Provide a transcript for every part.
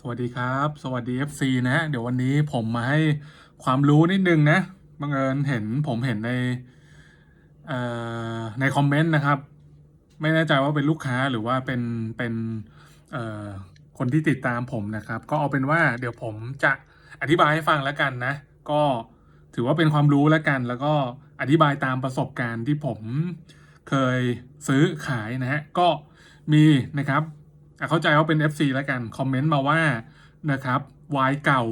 สวัสดีครับ สวัสดี FC นะเดี๋ยววันนี้ผมมาให้ความรู้นิดนึงนะบังเอิญเห็นผมเห็นในในคอมเมนต์นะครับ ไม่แน่ใจว่าเป็นลูกค้าหรือว่าเป็นเป็นคนที่ติดตามผมนะครับ ก็เอาเป็นว่าเดี๋ยวผมจะอธิบายให้ฟังแล้วกันนะ ก็ถือว่าเป็นความรู้แล้วกัน แล้วก็อธิบายตามประสบการณ์ที่ผมเคยซื้อขายนะฮะก็มีนะครับ เข้าใจว่าเป็น FC แล้วกัน คอมเมนต์มาว่านะครับวายเก่า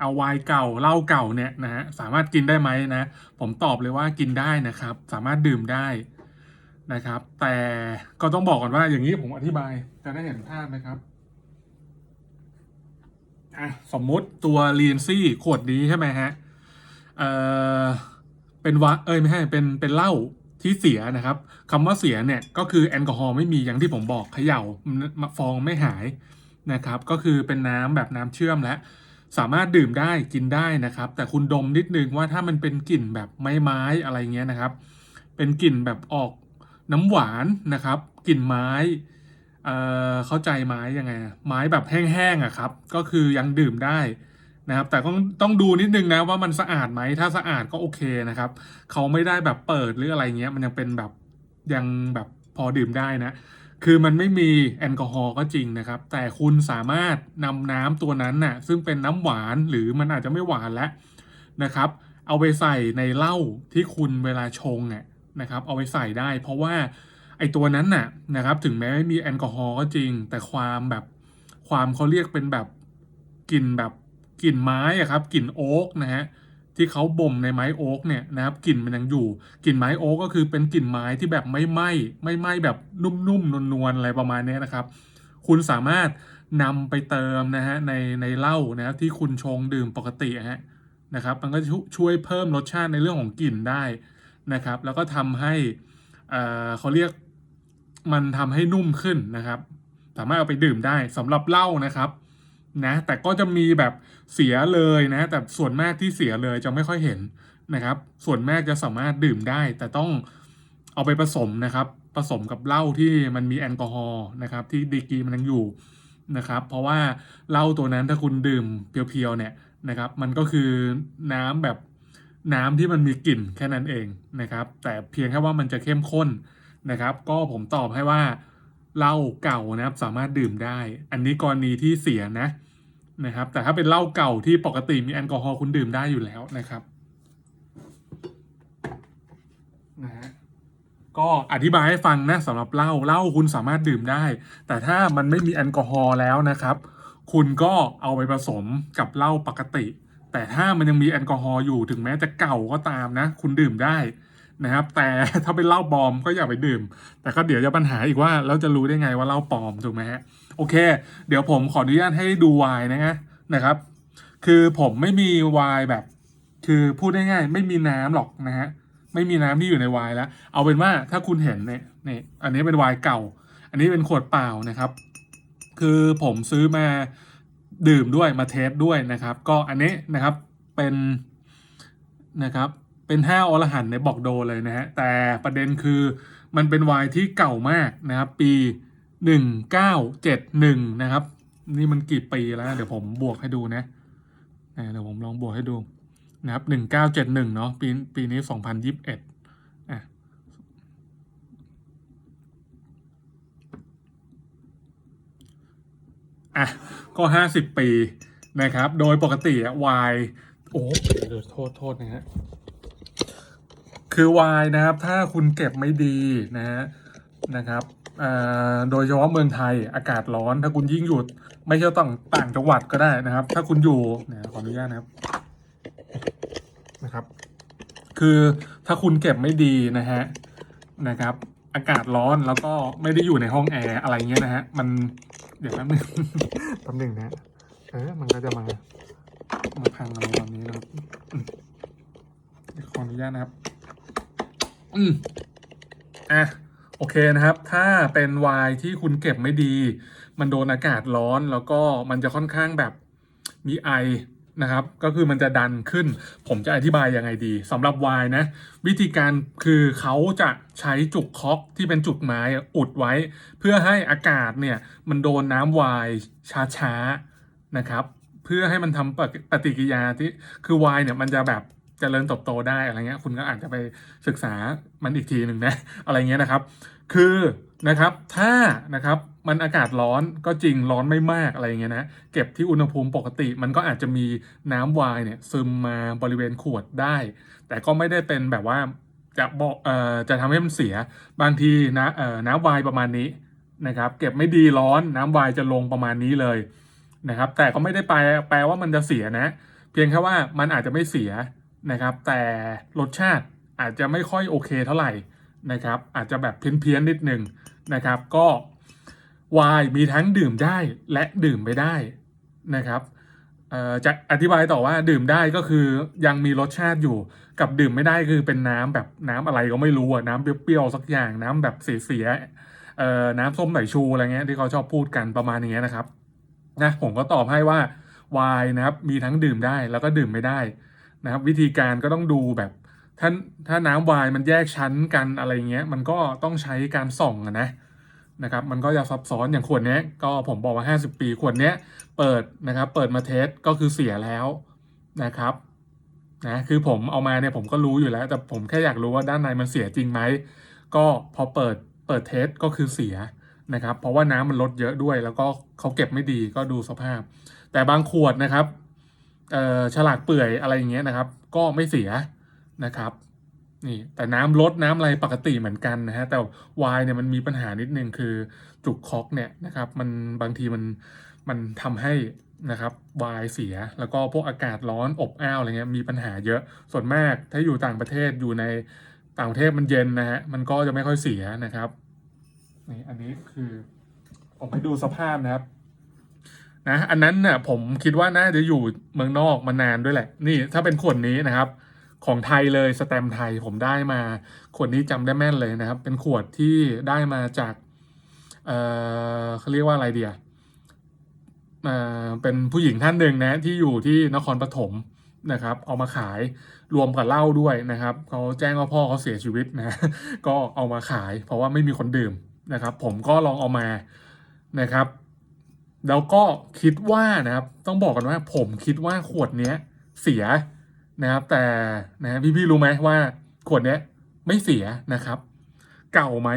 เอาวายเก่าเหล้าเก่าเนี่ยนะฮะสามารถกินได้ไหมนะ ผมตอบเลยว่ากินได้นะครับ สามารถดื่มได้นะครับ แต่ก็ต้องบอกก่อนว่าอย่างนี้ผมอธิบายจะได้เห็นภาพนะครับอะสมมุติตัวเรียนซี่ขวดนี้ใช่ไหมฮะเออเป็นวะเอ้ยไม่ใช่เป็นเป็นเหล้า ที่เสียนะครับคำว่าเสียเนี่ยก็คือแอลกอฮอล์ไม่มีอย่างที่ผมบอกเขย่าฟองไม่หายนะครับก็คือเป็นน้ำแบบน้ำเชื่อมและสามารถดื่มได้กินได้นะครับ แต่คุณดมนิดนึงว่าถ้ามันเป็นกลิ่นแบบไม้ไม้อะไรเงี้ยนะครับ เป็นกลิ่นแบบออกน้ำหวานนะครับกลิ่นไม้เอ่อเข้าใจไม้ยังไง ไม้แบบแห้งๆอะครับ ก็คือยังดื่มได้ นะครับ แต่ต้องต้องดูนิดนึงนะว่ามันสะอาดไหมถ้าสะอาดก็โอเคนะครับเขาไม่ได้แบบเปิดหรืออะไรเงี้ยมันยังเป็นแบบยังแบบพอดื่มได้นะคือมันไม่มีแอลกอฮอล์ก็จริงนะครับ แต่คุณสามารถนำน้ำตัวนั้นน่ะซึ่งเป็นน้ำหวานหรือมันอาจจะไม่หวานแล้วนะครับ เอาไปใส่ในเหล้าที่คุณเวลาชงเนี่ยนะครับ เอาไปใส่ได้ เพราะว่าไอตัวนั้นน่ะนะครับ ถึงแม้ไม่มีแอลกอฮอล์ก็จริง แต่ความแบบความเขาเรียกเป็นแบบกลิ่นแบบ กลิ่นไม้อะครับกลิ่นโอ๊กนะฮะที่เขาบ่มในไม้โอ๊กเนี่ยนะครับกลิ่นมันยังอยู่กลิ่นไม้โอ๊กก็คือเป็นกลิ่นไม้ที่แบบไม่ไหม้ไม่ไหม้แบบนุ่มๆนวลๆอะไรประมาณนี้นะครับ คุณสามารถนำไปเติมนะฮะในในเหล้านะครับที่คุณชงดื่มปกติฮะนะครับ มันก็ช่วยเพิ่มรสชาติในเรื่องของกลิ่นได้นะครับ แล้วก็ทำให้เอ่อเขาเรียกมันทำให้นุ่มขึ้นนะครับ สามารถเอาไปดื่มได้สำหรับเหล้านะครับ นะ แต่ก็จะมีแบบเสียเลยนะ แต่ส่วนมากที่เสียเลยจะไม่ค่อยเห็นนะครับ ส่วนมากจะสามารถดื่มได้ แต่ต้องเอาไปผสมนะครับ ผสมกับเหล้าที่มันมีแอลกอฮอล์นะครับ ที่ดีกรีมันยังอยู่นะครับ เพราะว่าเหล้าตัวนั้นถ้าคุณดื่มเพียวๆเนี่ยนะครับ มันก็คือน้ำแบบน้ำที่มันมีกลิ่นแค่นั้นเองนะครับ แต่เพียงแค่ว่ามันจะเข้มข้นนะครับ ก็ผมตอบให้ว่าเหล้าเก่านะครับสามารถดื่มได้ อันนี้กรณีที่เสียนะ นะครับ แต่ถ้าเป็นเหล้าเก่าที่ปกติมีแอลกอฮอล์คุณดื่มได้อยู่แล้วนะครับนะฮะก็อธิบายให้ฟังนะสำหรับเหล้าเหล้าคุณสามารถดื่มได้ แต่ถ้ามันไม่มีแอลกอฮอล์แล้วนะครับ คุณก็เอาไปผสมกับเหล้าปกติ แต่ถ้ามันยังมีแอลกอฮอล์อยู่ถึงแม้จะเก่าก็ตามนะ คุณดื่มได้ นะครับ แต่ถ้าเป็นเหล้าปลอมก็อย่าไปดื่ม แต่ก็เดี๋ยวจะปัญหาอีกว่าเราจะรู้ได้ไงว่าเหล้าปลอมถูกไหมฮะโอเค เดี๋ยวผมขออนุญาตให้ดูไวน์นะฮะนะครับ คือผมไม่มีไวน์แบบ คือพูดง่ายๆไม่มีน้ำหรอกนะฮะไม่มีน้ำที่อยู่ในไวน์แล้ว เอาเป็นว่าถ้าคุณเห็นเนี่ยนี่อันนี้เป็นไวน์เก่า อันนี้เป็นขวดเปล่านะครับ คือผมซื้อมาดื่มด้วยมาเทสด้วยนะครับ ก็อันนี้นะครับเป็นนะครับ เป็นห้าอรหันในบอกโดเลยนะฮะ แต่ประเด็นคือมันเป็นไวน์ที่เก่ามากนะครับ ปีหนึ่งเก้าเจ็ดหนึ่งนะครับ นี่มันกี่ปีแล้ว เดี๋ยวผมบวกให้ดูนะเดี๋ยวผมลองบวกให้ดูนะครับหนึ่งเก้าเจ็ดหนึ่งเนาะปีปีนี้สองพันยิบเอ็ดอะก็ห้าสิบปีนะครับ โดยปกติอะวายโอ้เดี๋ยวโทษโทษนะฮะ คือไวน์นะครับ ถ้าคุณเก็บไม่ดีนะฮะนะครับอ่าโดยเฉพาะเมืองไทยอากาศร้อน ถ้าคุณยิ่งอยู่ไม่ใช่ต้องต่างจังหวัดก็ได้นะครับ ถ้าคุณอยู่เนี่ยขออนุญาตนะครับนะครับ คือถ้าคุณเก็บไม่ดีนะฮะนะครับ อากาศร้อนแล้วก็ไม่ได้อยู่ในห้องแอร์อะไรเงี้ยนะฮะมันเดี๋ยวแป๊บนึงแป๊บนึงนะฮะเออมันก็จะมามาพังอะไรตอนนี้นะครับอืมเดี๋ยวขออนุญาตนะครับ อืมอะโอเคนะครับ ถ้าเป็นไวน์ที่คุณเก็บไม่ดี มันโดนอากาศร้อนแล้วก็มันจะค่อนข้างแบบมีไอนะครับ ก็คือมันจะดันขึ้น ผมจะอธิบายยังไงดีสำหรับไวน์นะ วิธีการคือเขาจะใช้จุกคอกที่เป็นจุกไม้อุดไว้ เพื่อให้อากาศเนี่ย มันโดนน้ำไวน์ช้าๆนะครับ เพื่อให้มันทำปฏิกิริยาที่คือไวายเนี่ยมันจะแบบ จริญเติบโตได้อะไรเงี้ยคุณก็อาจจะไปศึกษามันอีกทีหนึ่งนะอะไรเงี้ยนะครับ คือนะครับถ้านะครับมันอากาศร้อนก็จริงร้อนไม่มากอะไรเงี้ยนะเก็บที่อุณหภูมิปกติ มันก็อาจจะมีน้ำไวน์เนี่ยซึมมาบริเวณขวดได้ แต่ก็ไม่ได้เป็นแบบว่าจะบอกเอ่อจะทำให้มันเสียบางทีนะเอ่อน้ำวน์ประมาณนี้นะครับเก็บไม่ดีร้อนน้ำไวน์จะลงประมาณนี้เลยนะครับแต่ก็ไม่ได้แปลแปลว่ามันจะเสียนะ เพียงแค่ว่ามันอาจจะไม่เสีย นะครับ แต่รสชาติอาจจะไม่ค่อยโอเคเท่าไหร่นะครับ อาจจะแบบเพี้ยนๆนิดนึงนะครับ ก็ไวน์มีทั้งดื่มได้และดื่มไม่ได้นะครับจะอธิบายต่อว่าดื่มได้ก็คือยังมีรสชาติอยู่กับดื่มไม่ได้คือเป็นน้ำแบบน้ำอะไรก็ไม่รู้อะน้ำเปรี้ยวๆสักอย่างน้ำแบบเสียๆน้ำส้มสายชูอะไรเงี้ยที่เขาชอบพูดกันประมาณอย่างเงี้นะครับนะผมก็ตอบให้ว่าไวน์นะครับมีทั้งดื่มได้แล้วก็ดื่มไม่ได้ นะครับ วิธีการก็ต้องดูแบบถ้าถ้าน้ำวน์มันแยกชั้นกันอะไรเงี้ย มันก็ต้องใช้การส่องนะนะครับ มันก็จะซับซ้อนอย่างขวดนี้ก็ผมบอกว่า 50 ปีขวดนี้เปิดนะครับ เปิดมาเทสก็คือเสียแล้วนะครับนะคือผมเอามาเนี่ยผมก็รู้อยู่แล้ว แต่ผมแค่อยากรู้ว่าด้านในมันเสียจริงไหมก็พอเปิดเปิดเทสก็คือเสียนะครับ เพราะว่าน้ำมันลดเยอะด้วย แล้วก็เขาเก็บไม่ดีก็ดูสภาพ แต่บางขวดนะครับ ฉลากเปื่อยอะไรอย่างเงี้ยนะครับ ก็ไม่เสียนะครับนี่แต่น้ำลดน้ำอะไรปกติเหมือนกันนะฮะแต่วน์เนี่ยมันมีปัญหานิดนึงคือจุกคอกเนี่ยนะครับมันบางทีมันมันทำให้นะครับวายเสียแล้วก็พวกอากาศร้อนอบอ้าวอะไรเงี้ยมีปัญหาเยอะส่วนมากถ้าอยู่ต่างประเทศอยู่ในต่างประเทศมันเย็นนะฮะมันก็จะไม่ค่อยเสียนะครับนี่อันนี้คือผมให้ดูสภาพนะครับ นะอันนั้นน่ะผมคิดว่าน่าจะอยู่เมืองนอกมานานด้วยแหละ นี่ถ้าเป็นขวดนี้นะครับ ของไทยเลยสแตมไทยผมได้มาขวดนี้จำได้แม่นเลยนะครับ เป็นขวดที่ได้มาจากเอ่อเขาเรียกว่าอะไรเดียเอ่อเป็นผู้หญิงท่านหนึ่งนะที่อยู่ที่นครปฐมนะครับ เอามาขายรวมกับเหล้าด้วยนะครับเขาแจ้งว่าพ่อเขาเสียชีวิตนะก็เอามาขาย เพราะว่าไม่มีคนดื่มนะครับ ผมก็ลองเอามานะครับ แล้วก็คิดว่านะครับ ต้องบอกกันว่า ผมคิดว่าขวดเนี้ยเสียนะครับ แต่นะพี่ๆรู้ไหมว่า ขวดเนี้ยไม่เสียนะครับ เก่าไหม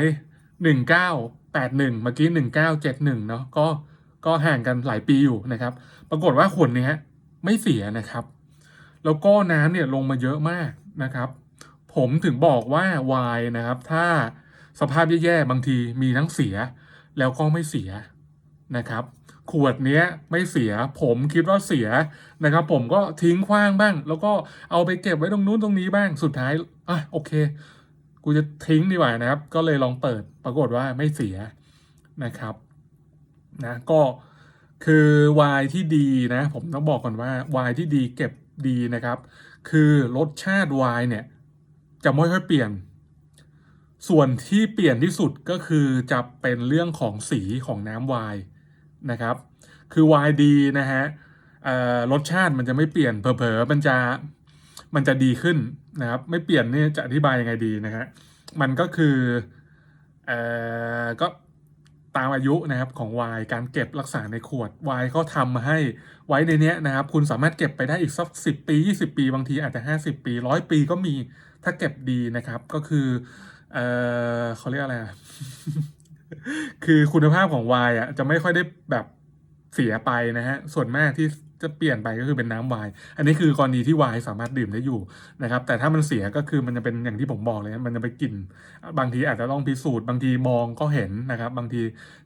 หนึ่งเก้าแปดหนึ่งเมื่อกี้หนึ่งเก้าเจ็ดหนึ่งเนาะก็ก็ห่างกันหลายปีอยู่นะครับ ปรากฏว่าขวดเนี้ยไม่เสียนะครับ แล้วก็น้ำเนี่ยลงมาเยอะมากนะครับ ผมถึงบอกว่าวน์นะครับ ถ้าสภาพแย่ๆบางทีมีทั้งเสีย แล้วก็ไม่เสียนะครับ ขวดเนี้ยไม่เสีย ผมคิดว่าเสียนะครับ ผมก็ทิ้งขว้างบ้าง แล้วก็เอาไปเก็บไว้ตรงนู้นตรงนี้บ้างสุดท้ายอะโอเค กูจะทิ้งดีกว่านะครับ ก็เลยลองเปิดปรากฏว่าไม่เสียนะครับนะก็คือไวน์ที่ดีนะ ผมต้องบอกก่อนว่าไวน์ที่ดีเก็บดีนะครับ คือรสชาติไวน์เนี่ยจะไม่ค่อยเปลี่ยน ส่วนที่เปลี่ยนที่สุดก็คือจะเป็นเรื่องของสีของน้ำไวน์ นะครับ คือไวน์ดีนะฮะรสชาติมันจะไม่เปลี่ยนเผลอๆมันจะมันจะดีขึ้นนะครับ ไม่เปลี่ยนนี่จะอธิบายยังไงดีนะฮะมันก็คือเอ่อก็ตามอายุนะครับของไวน์การเก็บรักษาในขวดไวน์เขาทำมาให้ไว้ในเนี้ยนะครับ คุณสามารถเก็บไปได้อีกสักสิบปียี่สิบปีบางทีอาจจะห้าสิบปีร้อยปีก็มีถ้าเก็บดีนะครับ ก็คือเออเขาเรียกอะไรอะ คือคุณภาพของไวน์อะจะไม่ค่อยได้แบบเสียไปนะฮะ ส่วนมากที่จะเปลี่ยนไปก็คือเป็นน้ำไวน์อันนี้คือกรณีที่ไวน์สามารถดื่มได้อยู่นะครับ แต่ถ้ามันเสียก็คือมันจะเป็นอย่างที่ผมบอกเลย มันจะไปกลิ่น บางทีอาจจะต้องพิสูจน์ บางทีมองก็เห็นนะครับ บางที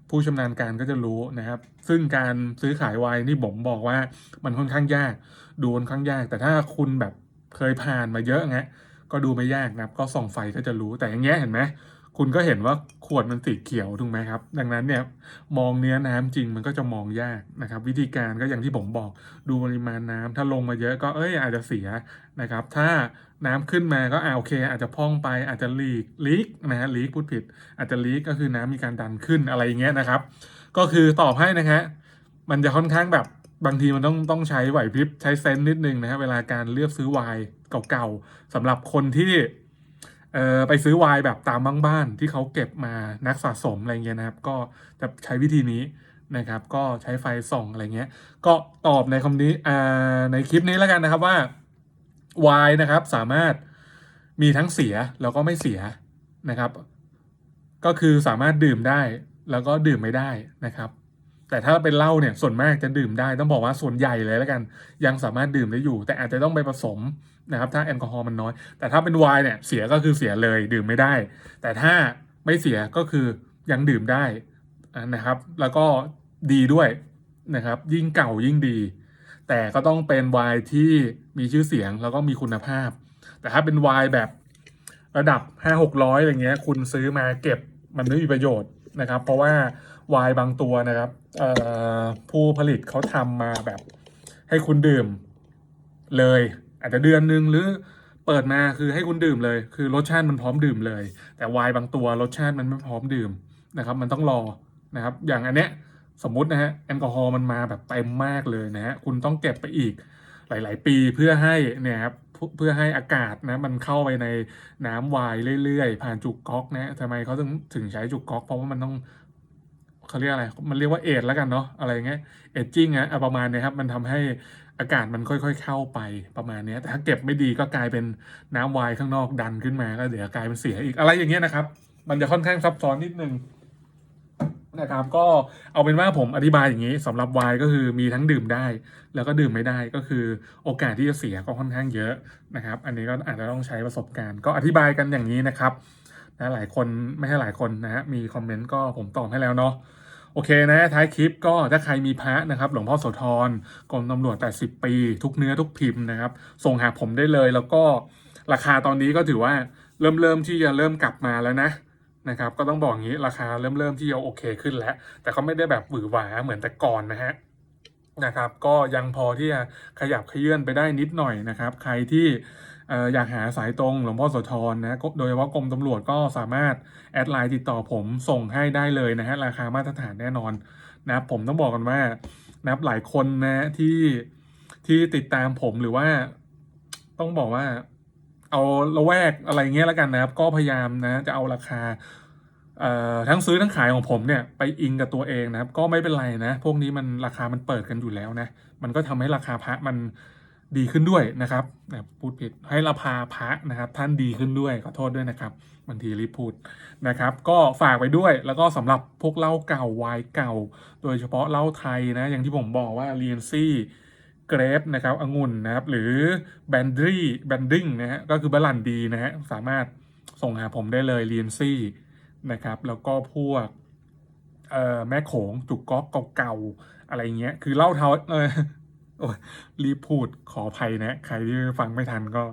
ผู้ชำนาญการก็จะรู้นะครับ ซึ่งการซื้อขายไวน์นี่ผมบอกว่ามันค่อนข้างยาก ดูค่อนข้างยาก แต่ถ้าคุณแบบเคยผ่านมาเยอะไงก็ดูไม่ยากนะครับ ก็ส่องไฟก็จะรู้ แต่อย่างเงี้ยเห็นไหม คุณก็เห็นว่าขวดมันสีเขียวถูกไหมครับ ดังนั้นเนี่ยมองเนื้อน้ำจริงมันก็จะมองยากนะครับ วิธีการก็อย่างที่ผมบอกดูปริมาณน้ำถ้าลงมาเยอะก็เอ้ยอาจจะเสียนะครับ ถ้าน้ำขึ้นมาก็อ่าโอเค อาจจะพองไปอาจจะลีกลีกนะฮะลีกพูดผิด อาจจะลีกก็คือน้ำมีการดันขึ้นอะไรอย่างเงี้ยนะครับ ก็คือตอบให้นะฮะมันจะค่อนข้างแบบบางทีมันต้องต้องใช้ไหวพริบใช้เซนส์นิดนึงนะฮะเวลาการเลือกซื้อไวน์เก่าๆสำหรับคนที่ เออไปซื้อไวน์แบบตามบ้างบ้านที่เขาเก็บมานักสะสมอะไรเงี้ยนะครับ ก็จะใช้วิธีนี้นะครับ ก็ใช้ไฟส่องอะไรเงี้ย ก็ตอบในคำนี้อ่าในคลิปนี้แล้วกันนะครับว่า Y นะครับสามารถมีทั้งเสียแล้วก็ไม่เสียนะครับ ก็คือสามารถดื่มได้แล้วก็ดื่มไม่ได้นะครับ แต่ถ้าเป็นเหล้าเนี่ยส่วนมากจะดื่มได้ต้องบอกว่าส่วนใหญ่เลยแล้วกัน ยังสามารถดื่มได้อยู่ แต่อาจจะต้องไปผสมนะครับ ถ้าแอลกอฮอล์มันน้อย แต่ถ้าเป็นไวน์เนี่ยเสียก็คือเสียเลยดื่มไม่ได้ แต่ถ้าไม่เสียก็คือยังดื่มได้นะครับ แล้วก็ดีด้วยนะครับ ยิ่งเก่ายิ่งดี แต่ก็ต้องเป็นไวน์ที่มีชื่อเสียงแล้วก็มีคุณภาพ แต่ถ้าเป็นไวน์แบบระดับห้าหกร้อยอะไรเงี้ยคุณซื้อมาเก็บมันไม่มีประโยชน์นะครับ เพราะว่าไวน์บางตัวนะครับ ผู้ผลิตเขาทำมาแบบ ให้คุณดื่ม เลย อาจจะเดือนหนึ่งหรือเปิดมาคือให้คุณดื่มเลย คือรสชาติมันพร้อมดื่มเลย แต่ไวน์บางตัวรสชาติมันไม่พร้อมดื่มนะครับ มันต้องรอนะครับ อย่างอันเนี้ยสมมตินะฮะแอลกอฮอล์มันมาแบบเต็มมากเลยนะฮะคุณต้องเก็บไปอีกหลาย ๆ ปีเพื่อให้เนี่ยครับเพื่อให้อากาศนะมันเข้าไปในน้ำไวน์เรื่อย ๆ ผ่านจุกก๊อกนะทำไมเขาถึงถึงใช้จุกก๊อกเพราะว่ามันต้อง เขาเรียกอะไร มันเรียกว่าเอทแล้วกันเนาะอะไรเงี้ยเอจจิ้งอะประมาณนี้ครับ มันทำให้อากาศมันค่อยๆเข้าไปประมาณเนี้ยแต่ถ้าเก็บไม่ดีก็กลายเป็นน้ำไวน์ข้างนอกดันขึ้นมาก็เดี๋ยวกลายเป็นเสียอีกอะไรอย่างเงี้ยนะครับ มันจะค่อนข้างซับซ้อนนิดนึงนะครับก็เอาเป็นว่าผมอธิบายอย่างนี้สำหรับไวน์ก็คือมีทั้งดื่มได้ แล้วก็ดื่มไม่ได้ก็คือโอกาสที่จะเสียก็ค่อนข้างเยอะนะครับ อันนี้ก็อาจจะต้องใช้ประสบการณ์ ก็อธิบายกันอย่างนี้นะครับ นะหลายคนไม่ใช่หลายคนนะฮะมีคอมเมนต์ก็ผมตอบให้แล้วเนาะโอเคนะท้ายคลิปก็ถ้าใครมีพระนะครับ หลวงพ่อโสธรกรมตำรวจ 80 ปี ทุกเนื้อทุกพิมพ์นะครับ ส่งหาผมได้เลยแล้วก็ราคาตอนนี้ก็ถือว่าเริ่มเริ่มที่จะเริ่มกลับมาแล้วนะนะครับ ก็ต้องบอกอย่างนี้ราคาเริ่มเริ่มที่จะโอเคขึ้นแล้ว แต่เขาไม่ได้แบบหวือหวาเหมือนแต่ก่อนนะฮะนะครับ ก็ยังพอที่จะขยับขยื่นไปได้นิดหน่อยนะครับ ใครที่ อยากหาสายตรงหลวงพ่อโสธรนะโดยเฉพาะกรมตำรวจก็สามารถแอดไลน์ติดต่อผมส่งให้ได้เลยนะฮะราคามาตรฐานแน่นอนนะครับผมต้องบอกกันว่านับหลายคนนะที่ที่ติดตามผมหรือว่าต้องบอกว่าเอาละแวกอะไรเงี้ยแล้วกันนะครับ ก็พยายามนะจะเอาราคาทั้งซื้อทั้งขายของผมเนี่ยไปอิงกับตัวเองนะครับ ก็ไม่เป็นไรนะ พวกนี้มันราคามันเปิดกันอยู่แล้วนะ มันก็ทำให้ราคาพระมัน ดีขึ้นด้วยนะครับพูดผิดให้ราคาพระนะครับ ท่านดีขึ้นด้วยขอโทษด้วยนะครับบางทีรีบพูดนะครับ ก็ฝากไปด้วยแล้วก็สำหรับพวกเหล้าเก่าไวน์เก่า โดยเฉพาะเหล้าไทยนะอย่างที่ผมบอกว่าเรียนซี่เกรฟนะครับองุ่นนะครับ หรือแบนดรี่แบนดิ้งนะฮะก็คือบาลันดีนะฮะสามารถส่งหาผมได้เลยเรียนซี่นะครับ แล้วก็พวกแม่โขงจุกก๊อกเก่าๆอะไรเงี้ยคือเหล่าเทาเออโอ้ย รีบพูดขออภัยนะใครที่ฟังไม่ทันก็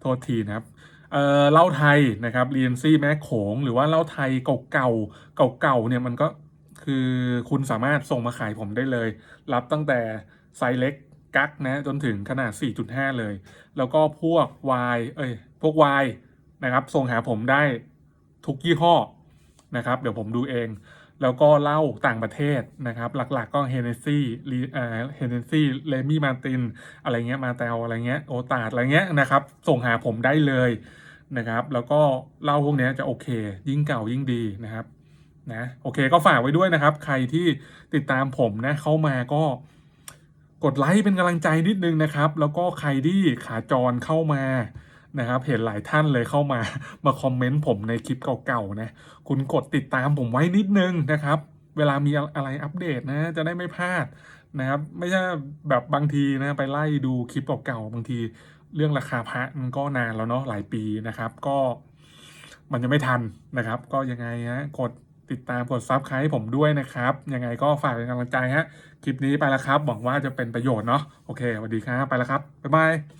โทษทีนะครับเอ่อเล้าไทยนะครับเรียนซี่แม่โขง หรือว่าเล้าไทยเก่าๆเก่าๆเนี่ยมันก็คือคุณสามารถส่งมาขายผมได้เลย รับตั้งแต่ไซส์เล็กกักนะจนถึงขนาด 4.5 เลย แล้วก็พวกวายเอ้ยพวกวายนะครับส่งหาผมได้ทุกยี่ห้อนะครับ เดี๋ยวผมดูเอง แล้วก็เหล้าต่างประเทศนะครับ หลักๆก็เฮเนซี่เอ่อเฮเนซี่เลมี่มาติน อะไรเงี้ยมาแตวอะไรเงี้ยโอตาดอะไรเงี้ยนะครับ ส่งหาผมได้เลยนะครับ แล้วก็เหล้าพวกนี้จะโอเค ยิ่งเก่ายิ่งดีนะครับนะโอเคก็ฝากไว้ด้วยนะครับ ใครที่ติดตามผมนะเข้ามาก็กดไลค์เป็นกำลังใจนิดนึงนะครับ แล้วก็ใครที่ขาจรเข้ามา นะครับเห็นหลายท่านเลยเข้ามามาคอมเมนต์ผมในคลิปเก่าๆนะคุณกดติดตามผมไว้นิดนึงนะครับ เวลามีอะไรอัปเดตนะ จะได้ไม่พลาดนะครับไม่ใช่แบบบางทีนะไปไล่ดูคลิปเก่าๆบางทีเรื่องราคาพระมันก็นานแล้วเนาะหลายปีนะครับก็มันจะไม่ทันนะครับ ก็ยังไงฮะกดติดตามกดซับ s c ค i b e ผมด้วยนะครับ ยังไงก็ฝากเป็นกำลังใจฮะคลิปนี้ไปแล้วครับหวังว่าจะเป็นประโยชน์เนาะโอเคสวัสดีครับไปแล้วครับบ๊ายบาย